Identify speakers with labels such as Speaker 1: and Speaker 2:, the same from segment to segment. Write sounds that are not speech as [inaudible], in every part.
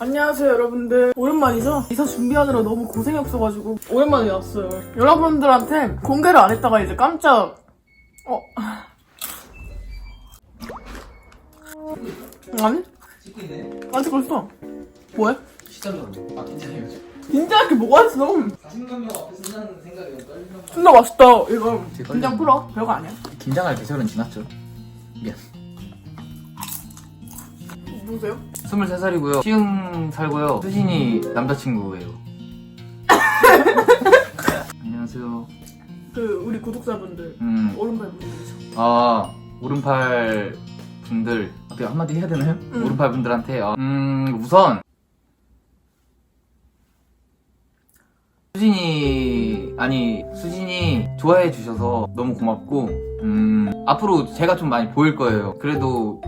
Speaker 1: 안녕하세요 여러분들 오랜만이죠? 이사 준비하느라 너무 고생이 없어가지고 오랜만에 왔어요 여러분들한테 공개를 안 했다가 이제 깜짝 어 아니?
Speaker 2: 찍고 있네.
Speaker 1: 안 찍고 있어 뭐해?
Speaker 2: 시점으로. 아, 괜찮아요.
Speaker 1: 진짜 이렇게 뭐가 있어
Speaker 2: 40만 명 앞에 쓴다는 생각이 너무 떨리는 거
Speaker 1: 진짜 맛있다 이거 긴장. 풀어 별거 아니야
Speaker 2: 긴장할 계절은 지났죠. 미안.
Speaker 1: 누구세요?
Speaker 2: 23살이고요. 시흥 살고요. 수진이 남자친구예요. [laughs] 안녕하세요.
Speaker 1: 그 우리 구독자분들
Speaker 2: 음,
Speaker 1: 오른발 분들이죠
Speaker 2: 아, 오른팔 분들. 어떻게 한마디 해야 되나요?
Speaker 1: 음.
Speaker 2: 오른팔 분들한테. 어, 음, 우선. 수진이, 아니, 수진이 좋아해 주셔서 너무 고맙고, 음, 앞으로 제가 좀 많이 보일 거예요. 그래도.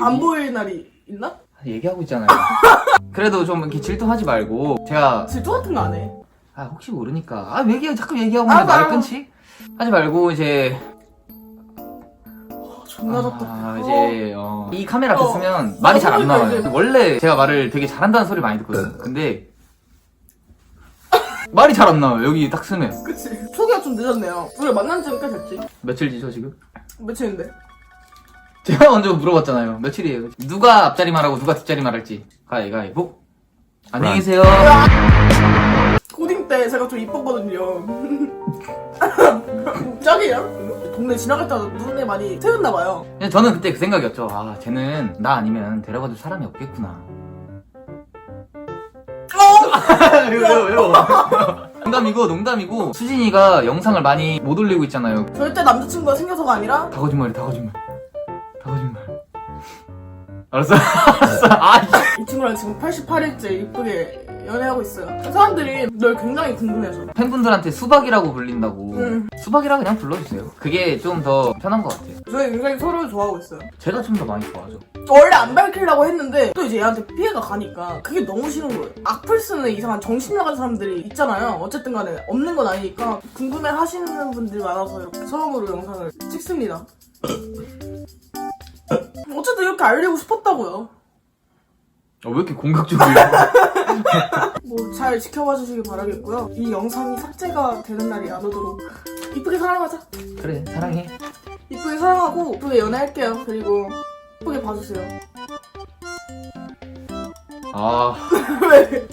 Speaker 1: 안
Speaker 2: 이-
Speaker 1: 보일 날이 있나?
Speaker 2: 얘기하고 있잖아요. [laughs] 그래도 좀 이렇게 질투하지 말고, 제가,
Speaker 1: 질투 같은 거 안 해.
Speaker 2: 아, 혹시 모르니까. 아, 왜 얘기, 자꾸 얘기하고
Speaker 1: 아,
Speaker 2: 왜 말을
Speaker 1: 나-
Speaker 2: 끊지? 하지 말고, 이제,
Speaker 1: 존나 답답해.
Speaker 2: 아, 이제 어, 이 카메라
Speaker 1: 어.
Speaker 2: 켰으면 말이 잘 안
Speaker 1: 그러니까
Speaker 2: 나와요.
Speaker 1: 이제-
Speaker 2: 원래 제가 말을 되게 잘한다는 소리 많이 듣거든요. 근데 말이 잘 안 나와요. 여기 딱 쓰면
Speaker 1: 그치. 초기가 좀 늦었네요. 우리가 만난 지는 꽤 됐지.
Speaker 2: 며칠 지죠 지금?
Speaker 1: 며칠인데?
Speaker 2: 제가 먼저 물어봤잖아요. 며칠이에요? 누가 앞자리 말하고 누가 뒷자리 말할지 가위가위보. 안녕히 계세요.
Speaker 1: 고딩 때 제가 좀 이뻤거든요. [laughs] 짝이에요? 동네 지나갈 때마다 눈에 많이 트였나 봐요.
Speaker 2: 그냥 저는 그때 그 생각이었죠. 아, 쟤는 나 아니면 데려가줄 사람이 없겠구나. 왜요, 왜요, 왜요? 농담이고, 농담이고, 수진이가 영상을 많이 못 올리고 있잖아요.
Speaker 1: 절대 남자친구가 생겨서가 아니라
Speaker 2: 다 거짓말이 다 거짓말 다 거짓말 알았어 알았어 아 이-
Speaker 1: 이 친구랑 지금 88일째 이쁘게 연애하고 있어요. 사람들이 널 굉장히 궁금해서.
Speaker 2: 팬분들한테 수박이라고 불린다고
Speaker 1: 음.
Speaker 2: 수박이라 그냥 불러주세요 그게 좀 더 편한 것 같아요
Speaker 1: 저희 굉장히 서로를 좋아하고 있어요.
Speaker 2: 제가 좀 더 많이 좋아하죠
Speaker 1: 원래 안 밝히려고 했는데 또 이제 얘한테 피해가 가니까 그게 너무 싫은 거예요. 악플 쓰는 이상한 정신 나간 사람들이 있잖아요. 어쨌든 간에 없는 건 아니니까 궁금해 하시는 분들이 많아서 이렇게 처음으로 영상을 찍습니다. 어쨌든 이렇게 알리고 싶었다고요.
Speaker 2: 어, 왜 이렇게 공격적이에요 [laughs]
Speaker 1: 뭐잘 지켜봐 주시길 바라겠고요. 이 영상이 삭제가 되는 날이 안 오도록 이쁘게 사랑하자.
Speaker 2: 그래 사랑해
Speaker 1: 이쁘게 사랑하고 이쁘게 연애할게요. 그리고 이쁘게 봐주세요.
Speaker 2: 아 [laughs]
Speaker 1: 왜?